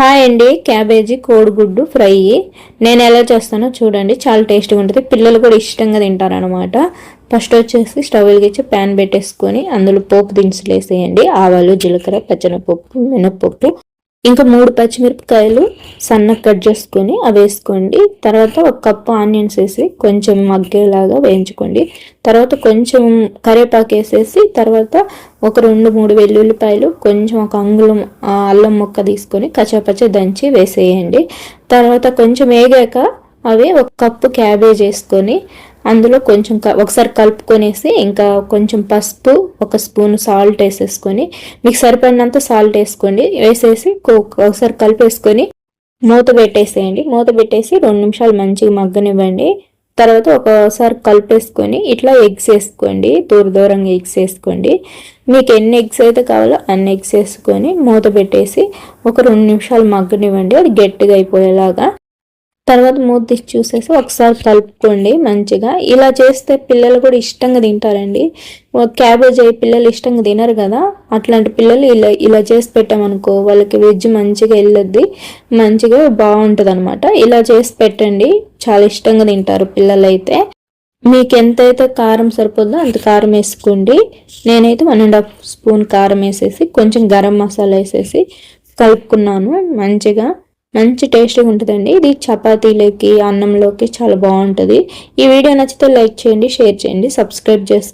Hi అండి cabbage కోడిగుడ్డు fry. నేను ఎలా చేస్తానో చూడండి. చాలా టేస్ట్గా ఉంటుంది. పిల్లలు కూడా ఇష్టంగా తింటారనమాట ఫస్ట్ వచ్చేసి స్టవ్ వెలిగించి ప్యాన్ పెట్టేసుకొని అందులో పోపు దినుసులు వేసేయండి. ఆవాలు జీలకర్ర పచ్చనపప్పు మినప్పప్పు. ఇంకా మూడు పచ్చిమిరపకాయలు సన్నగా కట్ చేసుకొని అవి వేసుకోండి. తర్వాత ఒక కప్పు ఆనియన్స్ వేసి కొంచెం మగ్గేలాగా వేయించుకోండి. తర్వాత కొంచెం కరివేపాకు వేసేసి తర్వాత ఒక రెండు మూడు వెల్లుల్లిపాయలు కొంచెం ఒక అంగుళం అల్లం ముక్క తీసుకొని కచ్చాపచ్చ దంచి వేసేయండి. తర్వాత కొంచెం వేగాక అవి ఒక కప్పు క్యాబేజ్ వేసుకొని అందులో కొంచెం క- ఒకసారి కలుపుకొనేసి ఇంకా కొంచెం పసుపు ఒక స్పూన్ సాల్ట్ వేసేసుకొని మీకు సరిపడినంత సాల్ట్ వేసుకోండి. వేసేసి ఒకసారి కలిపేసుకొని మూత పెట్టేసేయండి. మూత పెట్టేసి రెండు నిమిషాలు మంచిగా మగ్గనివ్వండి. తర్వాత ఒకసారి కలిపేసుకొని ఇట్లా ఎగ్స్ వేసుకోండి. దూర దూరంగా ఎగ్స్ వేసుకోండి. మీకు ఎన్ని ఎగ్స్ అయితే కావాలో అన్ని ఎగ్స్ వేసుకొని మూత పెట్టేసి ఒక రెండు నిమిషాలు మగ్గనివ్వండి. అది గట్టిగా అయిపోయేలాగా. తర్వాత మూత తీసి చూసేసి ఒకసారి కలుపుకోండి మంచిగా. ఇలా చేస్తే పిల్లలు కూడా ఇష్టంగా తింటారండి. క్యాబేజ్ అయ్యి పిల్లలు ఇష్టంగా తినరు కదా. అట్లాంటి పిల్లలు ఇలా ఇలా చేసి పెట్టామనుకో వాళ్ళకి వెజ్ మంచిగా వెళ్ళొద్ది. మంచిగా బాగుంటుంది అనమాట ఇలా చేసి పెట్టండి. చాలా ఇష్టంగా తింటారు పిల్లలు అయితే మీకు ఎంతైతే కారం సరిపోతుందో అంత కారం వేసుకోండి. నేనైతే వన్ అండ్ హాఫ్ స్పూన్ కారం వేసేసి కొంచెం గరం మసాలా వేసేసి కలుపుకున్నాను మంచిగా. మంచి టేస్ట్గా ఉంటుందండి. ఇది చపాతీలోకి అన్నంలోకి చాలా బాగుంటుంది. ఈ వీడియో నచ్చితే లైక్ చేయండి షేర్ చేయండి సబ్స్క్రైబ్ చేసుకోండి